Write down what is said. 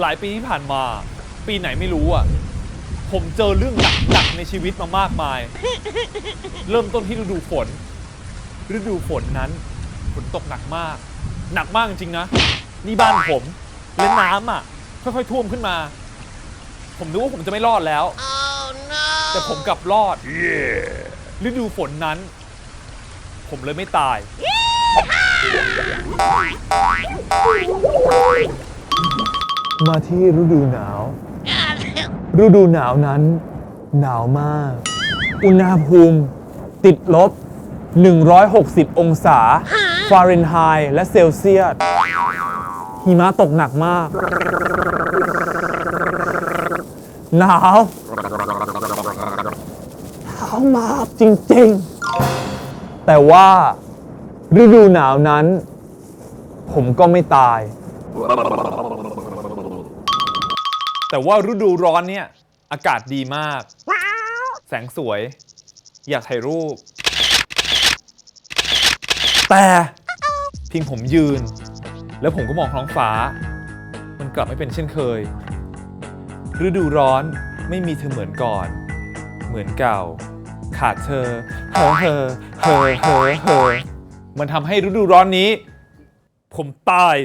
หลายปีที่ผ่านมา ปีไหนไม่รู้อะ ผมเจอเรื่องหนักๆในชีวิตมามากมาย เริ่มต้นที่ฤดูฝน ฤดูฝนนั้นฝนตกหนักมาก หนักมากจริงๆนะ นี่บ้านผมและน้ำอะ ค่อยๆท่วมขึ้นมา ผมนึกว่าผมจะไม่รอดแล้ว แต่ผมกลับรอด ฤดูฝนนั้น ผมเลยไม่ตาย มาที่ฤดูหนาว ฤดูหนาวนั้น หนาวมาก อุณหภูมิ ติดลบ 160 องศา ฟาเรนไฮต์และเซลเซียส หิมะตกหนักมาก หนาวหนาวมากจริงๆ แต่ว่าฤดูหนาวนั้น ผมก็ไม่ตาย แต่ว่าฤดูร้อนเนี่ย อากาศดีมาก แสงสวย อยากถ่ายรูป แต่เพียงผมยืน แล้วผมก็มองท้องฟ้า มันกลับไม่เป็นเช่นเคย ฤดูร้อนไม่มีเธอเหมือนก่อน เหมือนเก่า ขาดเธอเฮอเฮอเฮอเฮอเฮอมันทำให้ฤดูร้อนนี้ ผมตาย